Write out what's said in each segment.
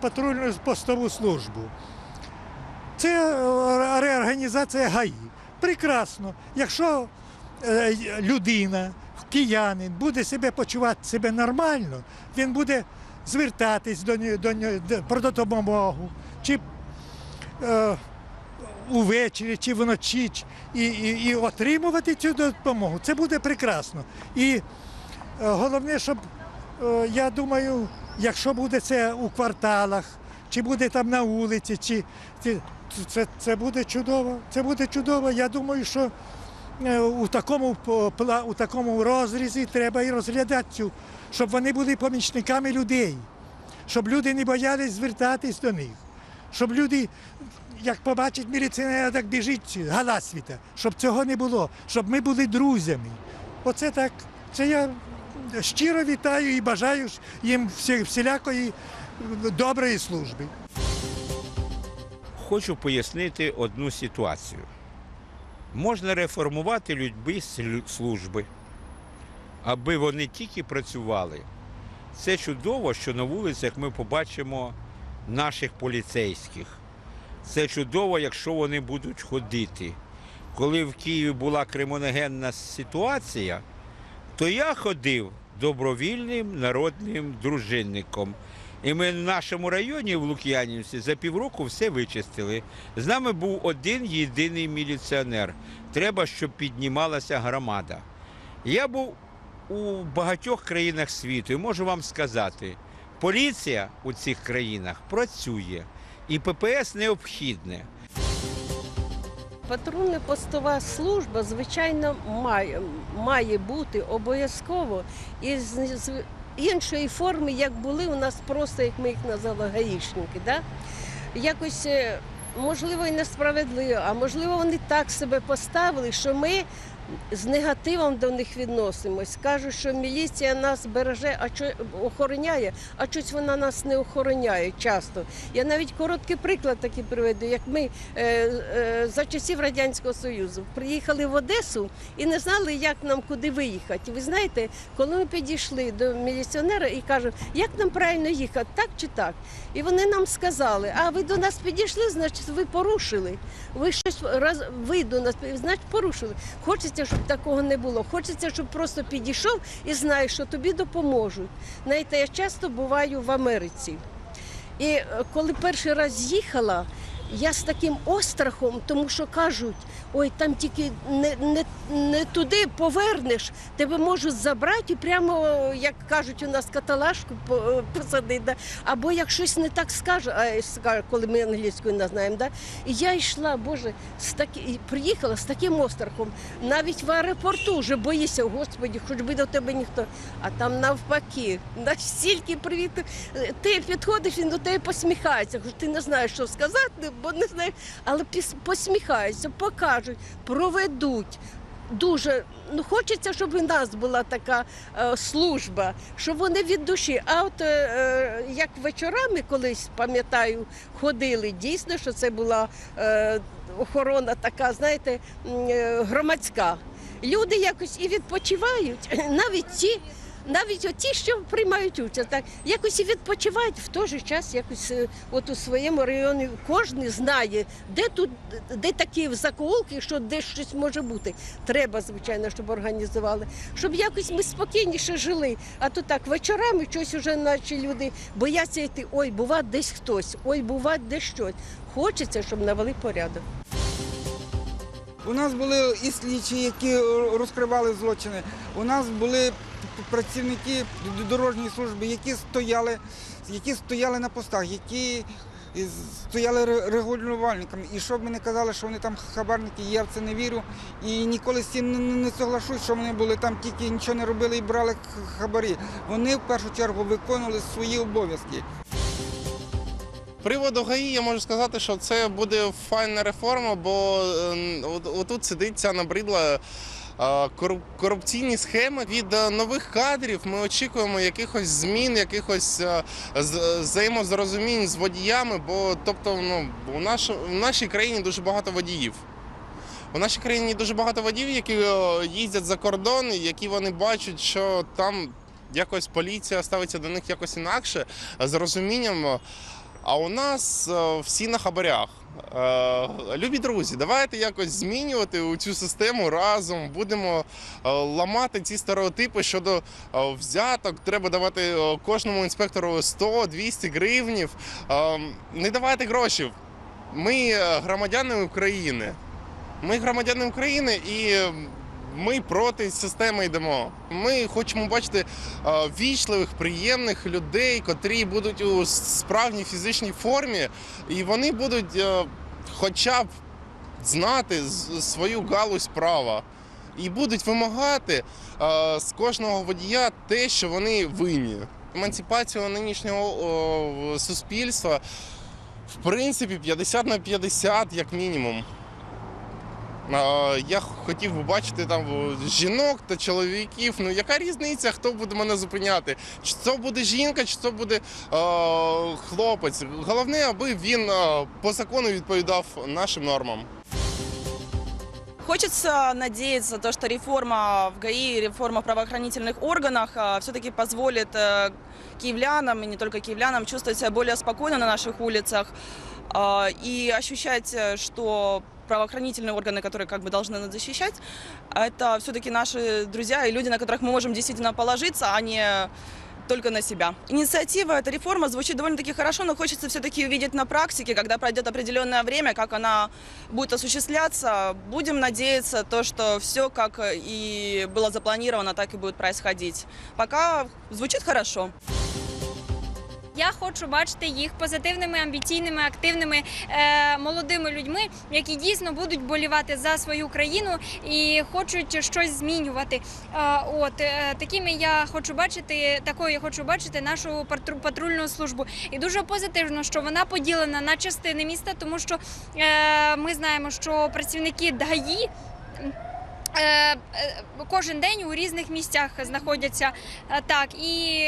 патрульну, постову службу. Це е, реорганізація ГАІ. Прекрасно. Якщо е, людина, киянин буде себе почувати себе нормально, він буде звертатись до до про допомогу, чи е, увечері, чи вночі, і, і, і отримувати цю допомогу. Це буде прекрасно. І е, головне, щоб я думаю, якщо буде це у кварталах, чи буде там на вулиці, чи, це, це буде чудово. Це буде чудово. Я думаю, що е, у такому у такому розрізі треба і розглядати цю, щоб вони були помічниками людей, щоб люди не боялись звертатись до них, щоб люди, як побачать міліціонера, так біжить гала світа, щоб цього не було, щоб ми були друзями. Оце так. Це я щиро вітаю і бажаю їм всілякої доброї служби. Хочу пояснити одну ситуацію. Можна реформувати людьми служби, аби вони тільки працювали. Це чудово, що на вулицях ми побачимо наших поліцейських. Це чудово, якщо вони будуть ходити. Коли в Києві була криміногенна ситуація, то я ходив добровільним народним дружинником. І ми в нашому районі в Лук'янівці за півроку все вичистили. З нами був один єдиний міліціонер. Треба, щоб піднімалася громада. Я був у багатьох країнах світу і можу вам сказати, поліція у цих країнах працює, і ППС необхідне. Патрульна постова служба, звичайно, має, має бути обов'язково і з, іншої форми, як були у нас просто, як ми їх назвали, гаїшники. Да? Якось, е, можливо, і несправедливо, а можливо, вони так себе поставили, що ми з негативом до них відносимось. Кажуть, що міліція нас береже, а що охороняє, а щось вона нас не охороняє часто. Я навіть короткий приклад такий приведу, як ми е, е, за часів Радянського Союзу приїхали в Одесу і не знали, як нам куди виїхати. Ви знаєте, коли ми підійшли до міліціонера і кажуть, як нам правильно їхати, так чи так? І вони нам сказали, а ви до нас підійшли, значить, ви порушили. Ви щось раз ви до нас значить порушили. Хочеться, щоб такого не було. Хочеться, щоб просто підійшов і знаєш, що тобі допоможуть. Знаєте, я часто буваю в Америці. І е, коли перший раз їхала, я з таким острахом, тому що кажуть, ой, там тільки не, не, не туди повернеш, тебе можуть забрати і прямо, як кажуть, у нас е, посадити. Да? Або як щось не так скаже, а коли ми англійською не знаємо. Да? І я йшла, Боже, з такі, приїхала з таким острахом. Навіть в аеропорту вже боїшся, Господі, хоч би до тебе ніхто. А там навпаки, настільки привіт. Ти підходиш, він до тебе посміхається, хоч ти не знаєш, що сказати, бо не знаєш, але посміхаються, покажуть, проведуть. Дуже ну хочеться, щоб і нас була така е, служба, щоб вони від душі. А от е, е, як вечорами колись пам'ятаю, ходили дійсно, що це була е, охорона така, знаєте, е, громадська. Люди якось і відпочивають, навіть ті, навіть оті, що приймають участь, так якось і відпочивають в той же час, якось е, от у своєму районі кожен знає, де тут, де такі закоулки, що де щось може бути. Треба, звичайно, щоб організували, щоб якось ми спокійніше жили. А то так вечорами щось уже наші люди бояться йти. Ой, бува десь хтось, ой, бува десь щось. Хочеться, щоб навели порядок. У нас були і слідчі, які розкривали злочини. У нас були працівники дорожньої служби, які стояли, які стояли на постах, які стояли регулювальниками. І щоб ми не казали, що вони там хабарники, я в це не вірю. І ніколи з цим не, соглашусь, що вони були там тільки нічого не робили і брали хабарі. Вони в першу чергу виконували свої обов'язки. приводу ГАІ я можу сказати, що це буде файна реформа, бо е, отут сидить ця набридла корупційні схеми. Від е, нових кадрів ми очікуємо якихось змін, якихось е, взаємозрозумінь з водіями, бо тобто ну, у, наш, в нашій країні дуже багато водіїв. У нашій країні дуже багато водіїв, які е, їздять за кордон, які вони бачать, що там якось поліція ставиться до них якось інакше, з розумінням. А у нас всі на хабарях. Е, Любі друзі, давайте якось змінювати цю систему разом. Будемо е, ламати ці стереотипи щодо е, взяток. Треба давати кожному інспектору 100-200 гривнів. Не давайте гроші. Ми громадяни України. Ми громадяни України і ми проти системи йдемо. Ми хочемо бачити е, вічливих, приємних людей, котрі будуть у справжній фізичній формі, і вони будуть е, хоча б знати свою галузь права. І будуть вимагати е, з кожного водія те, що вони винні. Емансипація нинішнього о, суспільства в принципі 50 на 50 як мінімум. Е, Я хотів би бачити там о, жінок та чоловіків. Ну яка різниця, хто буде мене зупиняти? Чи це буде жінка, чи це буде е, хлопець? Головне, аби він е, по закону відповідав нашим нормам. Хочется надеяться, то, что реформа в ГАИ, реформа в правоохранительных органах все-таки позволит э, киевлянам, и не только киевлянам, чувствовать себя более спокойно на наших улицах э, и ощущать, э, что правоохранительные органы, которые как бы должны нас защищать, это все-таки наши друзья и люди, на которых мы можем действительно положиться, а не только на себя. Инициатива, эта реформа звучит довольно-таки хорошо, но хочется все-таки увидеть на практике, когда пройдет определенное время, как она будет осуществляться. Будем надеяться, то, что все, как и было запланировано, так и будет происходить. Пока звучит хорошо. Я хочу бачити їх позитивними, амбіційними, активними е, молодими людьми, які дійсно будуть болівати за свою країну і хочуть щось змінювати. Е, от е, такими я хочу бачити, такою я хочу бачити нашу патру- патрульну службу. І дуже позитивно, що вона поділена на частини міста, тому що е, ми знаємо, що працівники ДАІ. Е, е, Кожен день у різних місцях знаходяться Е, Так, і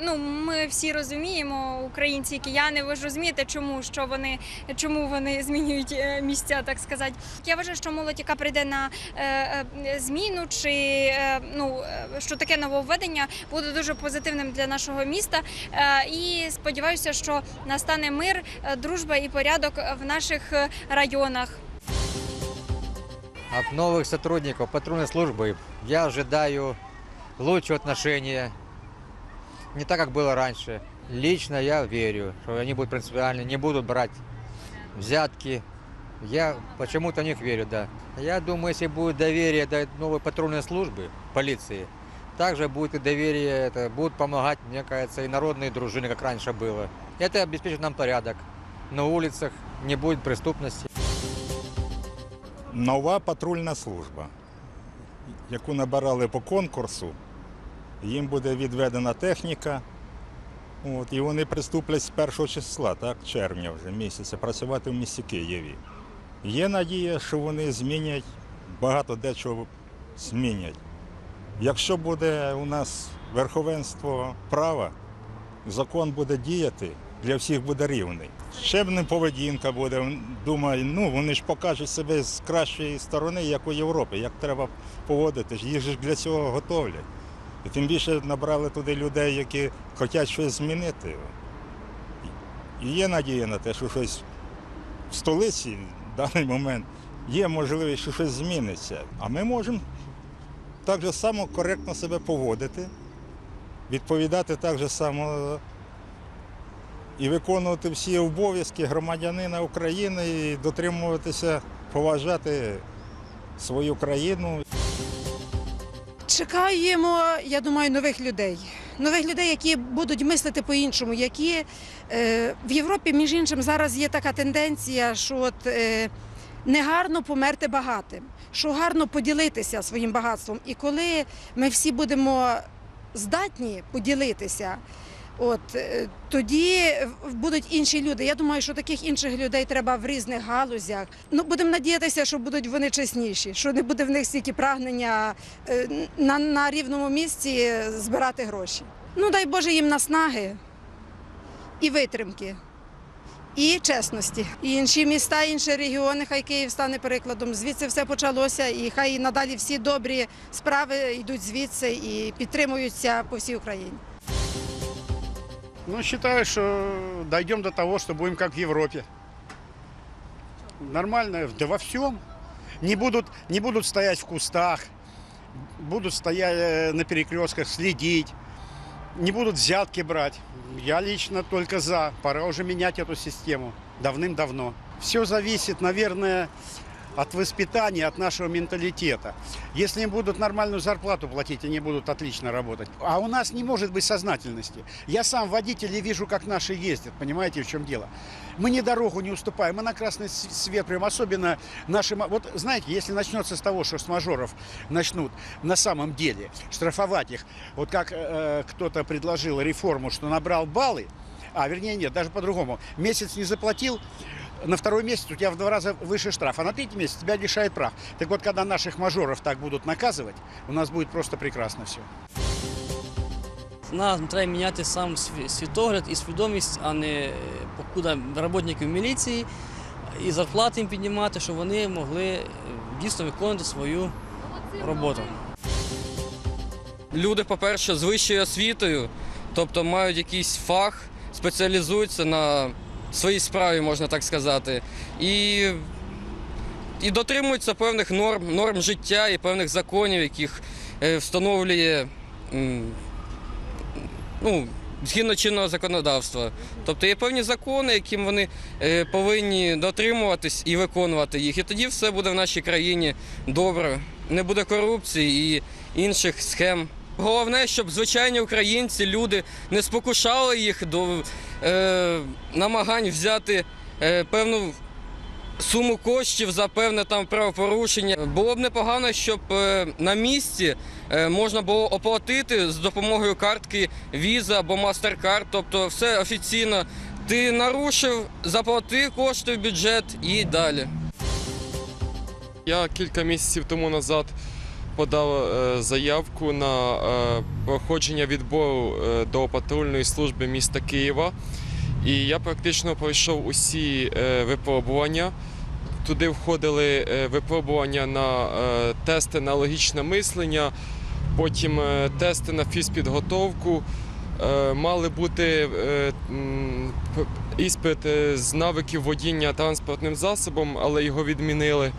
ну ми всі розуміємо, українці, і кияни, ви ж розумієте, чому що вони чому вони змінюють місця, так сказати. Я вважаю, що молодь, яка прийде на зміну, чи ну що таке нововведення, буде дуже позитивним для нашого міста. І сподіваюся, що настане мир, дружба і порядок в наших районах. От новых сотрудников патрульной службы я ожидаю лучшего отношения. Не так, как было раньше. Лично я верю, что они будут принципиальны, не будут брать взятки. Я почему-то в них верю, да. Я думаю, если будет доверие до новой патрульной службы, полиции, также будет и доверие, это будут помогать, мне кажется, и народные дружины, как раньше было. Это обеспечит нам порядок. На улицах не будет преступности. Нова патрульна служба, яку набирали по конкурсу. Їм буде відведена техніка. От, і вони приступлять з першого числа, так, червня вже місяця, працювати в місті Києві. Є надія, що вони змінять, багато дечого змінять. Якщо буде у нас верховенство права, закон буде діяти, для всіх буде рівний. Ще б не поведінка буде. Думаю, ну вони ж покажуть себе з кращої сторони, як у Європі, як треба поводити. Їх ж для цього готовлять. І тим більше набрали туди людей, які хочуть щось змінити. І є надія на те, що щось в столиці в даний момент є можливість, що щось зміниться. А ми можемо так же само коректно себе поводити, відповідати так же само і виконувати всі обов'язки громадянина України і дотримуватися, поважати свою країну. Чекаємо, я думаю, нових людей. Нових людей, які будуть мислити по-іншому, які е, в Європі, між іншим, зараз є така тенденція, що от, е, не гарно померти багатим, що гарно поділитися своїм багатством. І коли ми всі будемо здатні поділитися, от е, тоді будуть інші люди. Я думаю, що таких інших людей треба в різних галузях. Ну будемо надіятися, що будуть вони чесніші, що не буде в них стільки прагнення е, на, на рівному місці збирати гроші. Ну дай Боже їм наснаги і витримки. і чесності. І інші міста, інші регіони, хай Київ стане прикладом. Звідси все почалося, і хай надалі всі добрі справи йдуть звідси і підтримуються по всій Україні. Ну, считаю, что дойдем до того, что будем как в Европе. Нормально, да во всем. Не будут, не будут стоять в кустах, будут стоять э, на перекрестках, следить, не будут взятки брать. Я лично только за. Пора уже менять эту систему давным-давно. Все зависит, наверное, от воспитания, от нашего менталитета. Если им будут нормальную зарплату платить, они будут отлично работать. А у нас не может быть сознательности. Я сам водитель и вижу, как наши ездят. Понимаете, в чем дело? Мы ни дорогу не уступаем, мы на красный свет прям особенно нашим... Вот знаете, если начнется с того, что с мажоров начнут на самом деле штрафовать их, вот как э, кто-то предложил реформу, что набрал баллы, а, вернее, нет, даже по-другому. Месяц не заплатил, на второй месяц у тебя в два раза выше штраф, а на третий месяц тебя лишает прав. Так вот, когда наших мажоров так будут наказывать, у нас будет просто прекрасно все. Нам треба міняти сам світогляд і свідомість, а не покуда роботників міліції і зарплати їм піднімати, щоб вони могли е, дійсно виконувати свою роботу. Люди, по-перше, з вищою освітою, тобто мають якийсь фах, спеціалізуються на своїй справі, можна так сказати, і, і дотримуються певних норм, норм життя і певних законів, яких е, встановлює ну, згідно чинного законодавства. Тобто є певні закони, яким вони е, повинні дотримуватись і виконувати їх. І тоді все буде в нашій країні добре. Не буде корупції і інших схем. Головне, щоб звичайні українці, люди не спокушали їх до е, намагань взяти е, певну суму коштів за певне там правопорушення. Було б непогано, щоб е, на місці е, можна було оплатити з допомогою картки Visa або MasterCard, тобто все офіційно. Ти нарушив, заплати кошти в бюджет і далі. Я кілька місяців тому назад подав е, заявку на е, проходження відбору е, до патрульної служби міста Києва. І я практично пройшов усі випробування. Туди входили випробування на тести на логічне мислення, потім тести на фізпідготовку. Мали бути іспит з навиків водіння транспортним засобом, але його відмінили.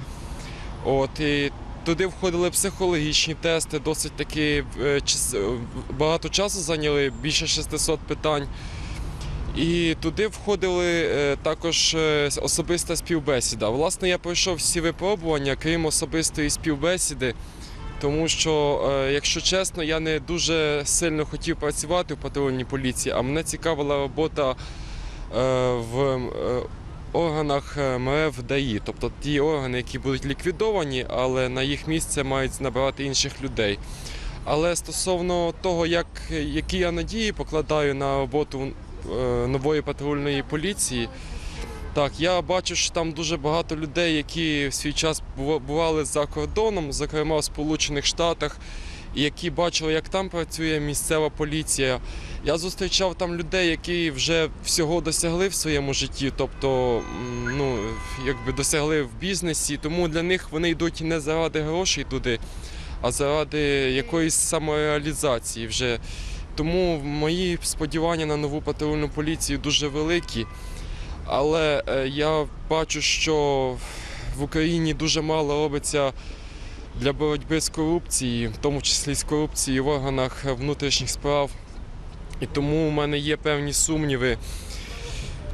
От, і туди входили психологічні тести, досить таки е, е, багато часу зайняли, більше 600 питань. І туди входили е, також особиста співбесіда. Власне, я пройшов всі випробування, крім особистої співбесіди, тому що, якщо чесно, я не дуже сильно хотів працювати в патрульній поліції, а мене цікавила робота в органах е, МРФ ДАІ, тобто ті органи, які будуть ліквідовані, але на їх місце мають набирати інших людей. Але стосовно того, як, які я надії покладаю на роботу е, нової патрульної поліції, так, я бачу, що там дуже багато людей, які в свій час бува- бували за кордоном, зокрема в Сполучених Штатах, які бачили, як там працює місцева поліція. Я зустрічав там людей, які вже всього досягли в своєму житті, тобто ну, якби досягли в бізнесі, тому для них вони йдуть не заради грошей туди, а заради якоїсь самореалізації вже. Тому мої сподівання на нову патрульну поліцію дуже великі. Але е, я бачу, що в Україні дуже мало робиться для боротьби з корупцією, в тому числі з корупцією в органах внутрішніх справ. І тому у мене є певні сумніви,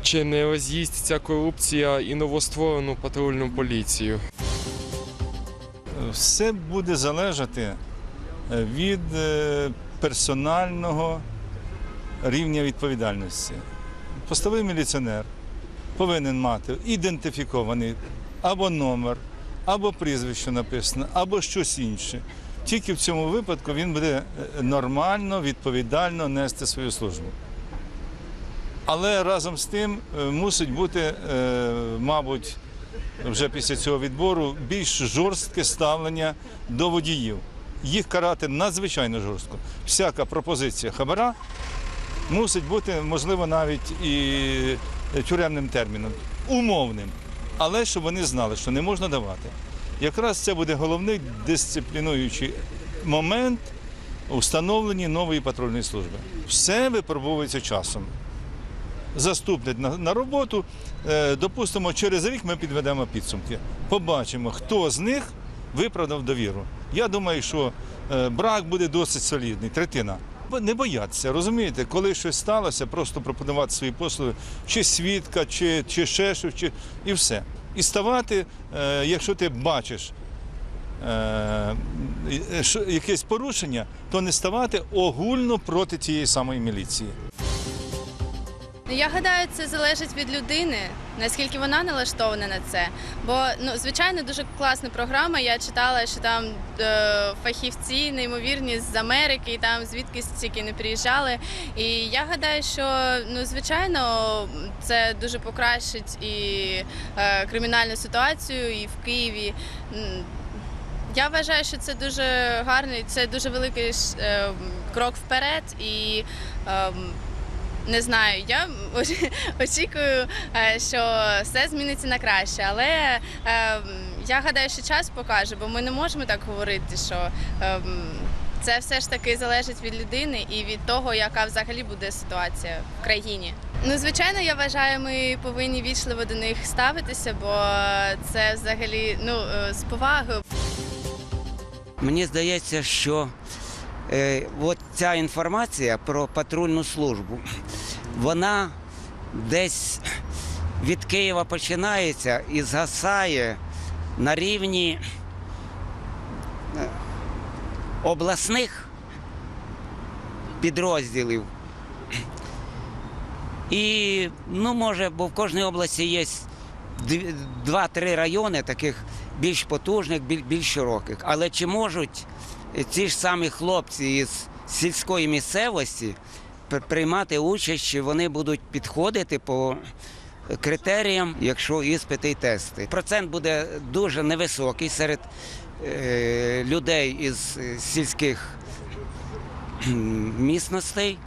чи не роз'їсть ця корупція і новостворену патрульну поліцію. Все буде залежати е, від е, персонального рівня відповідальності. Постовий міліціонер повинен мати ідентифікований або номер, або прізвище написано, або щось інше. Тільки в цьому випадку він буде е, нормально, відповідально нести свою службу. Але разом з тим е, мусить бути, е, мабуть, вже після цього відбору більш жорстке ставлення до водіїв. Їх карати надзвичайно жорстко. Всяка пропозиція хабара мусить бути, можливо, навіть і тюремним терміном, умовним, але щоб вони знали, що не можна давати. Якраз це буде головний дисциплінуючий момент у встановленні нової патрульної служби. Все випробовується часом. Заступник на, на роботу, е, допустимо, через рік ми підведемо підсумки. Побачимо, хто з них виправдав довіру. Я думаю, що е, брак буде досить солідний, третина. Не бояться, розумієте, коли щось сталося, просто пропонувати свої послуги, чи свідка, чи, чи ще чи... і все. І ставати, е, якщо ти бачиш е, якесь порушення, то не ставати огульно проти тієї самої міліції. Ну, Я гадаю, це залежить від людини, наскільки вона налаштована на це. Бо ну, звичайно, дуже класна програма. Я читала, що там е, фахівці неймовірні з Америки, і там звідкись тільки не приїжджали. І я гадаю, що ну звичайно це дуже покращить і е, кримінальну ситуацію, і в Києві. Я вважаю, що це дуже гарний, це дуже великий е, крок вперед і. ем, не знаю, я очікую, е, що все зміниться на краще, але е, я гадаю, що час покаже, бо ми не можемо так говорити, що е, це все ж таки залежить від людини і від того, яка взагалі буде ситуація в країні. Ну, звичайно, я вважаю, ми повинні вічливо до них ставитися, бо це взагалі ну з повагою. Мені здається, що е, от ця інформація про патрульну службу, вона десь від Києва починається і згасає на рівні е, обласних підрозділів. І, ну, може, бо в кожній області є два-три райони таких більш потужних, більш широких. Але чи можуть ці ж самі хлопці із сільської місцевості приймати участь, вони будуть підходити по критеріям, якщо іспити і тести? Процент буде дуже невисокий серед е, людей із сільських кхм, місностей,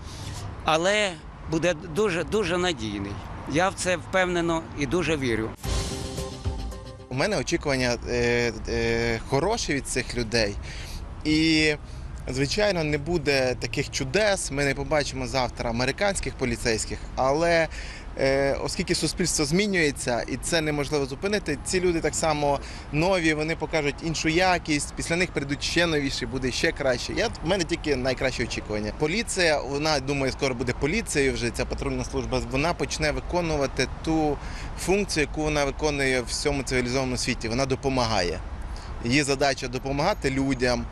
але буде дуже дуже надійний. Я в це впевнено і дуже вірю. У мене очікування е, е, хороші від цих людей. І, звичайно, не буде таких чудес. Ми не побачимо завтра американських поліцейських, але е, оскільки суспільство змінюється і це неможливо зупинити, ці люди так само нові, вони покажуть іншу якість. Після них прийдуть ще новіші, буде ще краще. Я в мене тільки найкраще очікування. Поліція, вона думаю, скоро буде поліцією. Вже ця патрульна служба. Вона почне виконувати ту функцію, яку вона виконує в всьому цивілізованому світі. Вона допомагає. Її задача допомагати людям.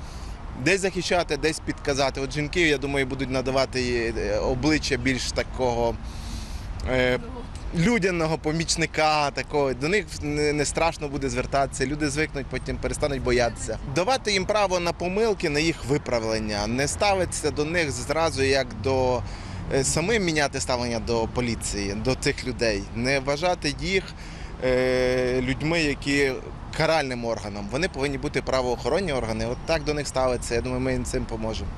Десь захищати, десь підказати. От жінки, я думаю, будуть надавати е, обличчя більш такого е, людяного помічника. Такого. До них не, страшно буде звертатися. Люди звикнуть, потім перестануть боятися. Давати їм право на помилки, на їх виправлення, не ставитися до них зразу як до е, самим міняти ставлення до поліції, до цих людей, не вважати їх е, людьми, які каральним органом. Вони повинні бути правоохоронні органи. От так до них ставиться. Я думаю, ми їм цим поможемо.